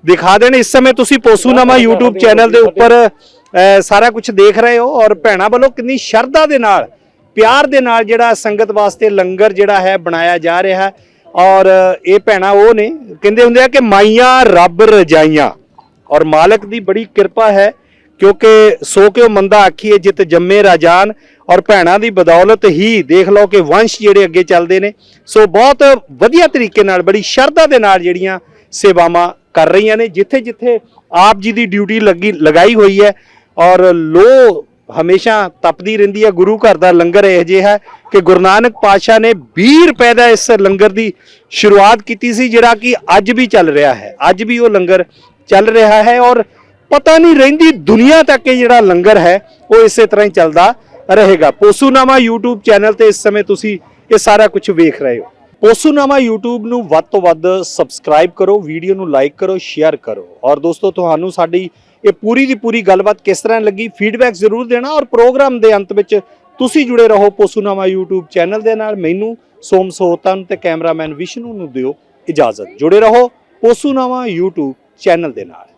ਦਿਖਾ ਦੇਣ। ਇਸ ਸਮੇਂ ਤੁਸੀਂ ਪੋਸੂਨਾਮਾ YouTube ਚੈਨਲ ਦੇ ਉੱਪਰ ਅਹ, ਸਾਰਾ ਕੁਝ ਦੇਖ ਰਹੇ ਹੋ ਔਰ ਭੈਣਾਂ ਵੱਲੋਂ ਕਿੰਨੀ ਸ਼ਰਧਾ ਦੇ ਨਾਲ ਪਿਆਰ ਦੇ ਨਾਲ ਜਿਹੜਾ ਸੰਗਤ ਵਾਸਤੇ ਲੰਗਰ ਜਿਹੜਾ ਹੈ ਬਣਾਇਆ ਜਾ ਰਿਹਾ ਹੈ। ਔਰ ਇਹ ਭੈਣਾਂ ਉਹ ਨੇ, ਕਹਿੰਦੇ ਹੁੰਦੇ ਆ ਕਿ ਮਾਈਆਂ ਰੱਬ ਰਜਾਈਆਂ। ਔਰ ਮਾਲਕ ਦੀ ਬੜੀ ਕਿਰਪਾ ਹੈ, ਕਿਉਂਕਿ ਸੋ ਕਿਉ ਮੰਦਾ ਆਖੀਏ, ਜਿਤ ਜੰਮੇ ਰਾਜਾਨ। ਔਰ ਭੈਣਾਂ ਦੀ ਬਦੌਲਤ ਹੀ ਦੇਖ ਲਓ ਕਿ ਵੰਸ਼ ਜਿਹੜੇ ਅੱਗੇ ਚੱਲਦੇ ਨੇ। ਸੋ ਬਹੁਤ ਵਧੀਆ ਤਰੀਕੇ ਨਾਲ, ਬੜੀ ਸ਼ਰਧਾ ਦੇ ਨਾਲ ਜਿਹੜੀਆਂ ਸੇਵਾਵਾਂ ਕਰ ਰਹੀਆਂ ਨੇ ਜਿੱਥੇ ਜਿੱਥੇ ਆਪ ਜੀ ਦੀ ਡਿਊਟੀ ਲੱਗੀ, ਲਗਾਈ ਹੋਈ ਹੈ। ਔਰ ਲੋ ਹਮੇਸ਼ਾ ਤਪਦੀ ਰਹਿੰਦੀ ਹੈ, ਗੁਰੂ ਘਰ ਦਾ ਲੰਗਰ ਇਹ ਜਿਹਾ ਹੈ ਕਿ ਗੁਰੂ ਨਾਨਕ ਪਾਤਸ਼ਾਹ ਨੇ 20 ਰੁਪਏ ਦਾ ਇਸ ਲੰਗਰ ਦੀ ਸ਼ੁਰੂਆਤ ਕੀਤੀ ਸੀ, ਜਿਹੜਾ ਕਿ ਅੱਜ ਵੀ ਚੱਲ ਰਿਹਾ ਹੈ, ਅੱਜ ਵੀ ਉਹ ਲੰਗਰ ਚੱਲ ਰਿਹਾ ਹੈ ਔਰ ਪਤਾ ਨਹੀਂ ਰਹਿੰਦੀ ਦੁਨੀਆ ਤੱਕ ਇਹ ਜਿਹੜਾ ਲੰਗਰ ਹੈ, ਉਹ ਇਸੇ ਤਰ੍ਹਾਂ ਹੀ ਚੱਲਦਾ ਰਹੇਗਾ। ਪੋਸੂਨਾਮਾ YouTube ਚੈਨਲ ਤੇ ਇਸ ਸਮੇਂ ਤੁਸੀਂ ਇਹ ਸਾਰਾ ਕੁਝ ਵੇਖ ਰਹੇ ਹੋ। ਪੋਸੂਨਾਮਾ YouTube ਨੂੰ ਵੱਧ ਤੋਂ ਵੱਧ ਸਬਸਕ੍ਰਾਈਬ ਕਰੋ ਵੀਡੀਓ ਨੂੰ ਲਾਈਕ ਕਰੋ ਸ਼ੇਅਰ ਕਰੋ। ਔਰ ਦੋਸਤੋ, ਤੁਹਾਨੂੰ ਸਾਡੀ ਇਹ ਪੂਰੀ ਦੀ ਪੂਰੀ ਗੱਲਬਾਤ ਕਿਸ ਤਰ੍ਹਾਂ ਲੱਗੀ? ਫੀਡਬੈਕ ਜ਼ਰੂਰ ਦੇਣਾ ਔਰ ਪ੍ਰੋਗਰਾਮ ਦੇ ਅੰਤ ਵਿੱਚ ਤੁਸੀਂ ਜੁੜੇ ਰਹੋ ਪੋਸੂਨਾਮਾ YouTube ਚੈਨਲ ਦੇ ਨਾਲ। ਮੈਨੂੰ ਸੋਮ ਸੋਤਨ ਤੇ ਕੈਮਰਾਮੈਨ ਵਿਸ਼ਨੂੰ ਨੂੰ ਦਿਓ ਇਜਾਜ਼ਤ। ਜੁੜੇ ਰਹੋ ਪੋਸੂਨਾਮਾ YouTube ਚੈਨਲ ਦੇ ਨਾਲ।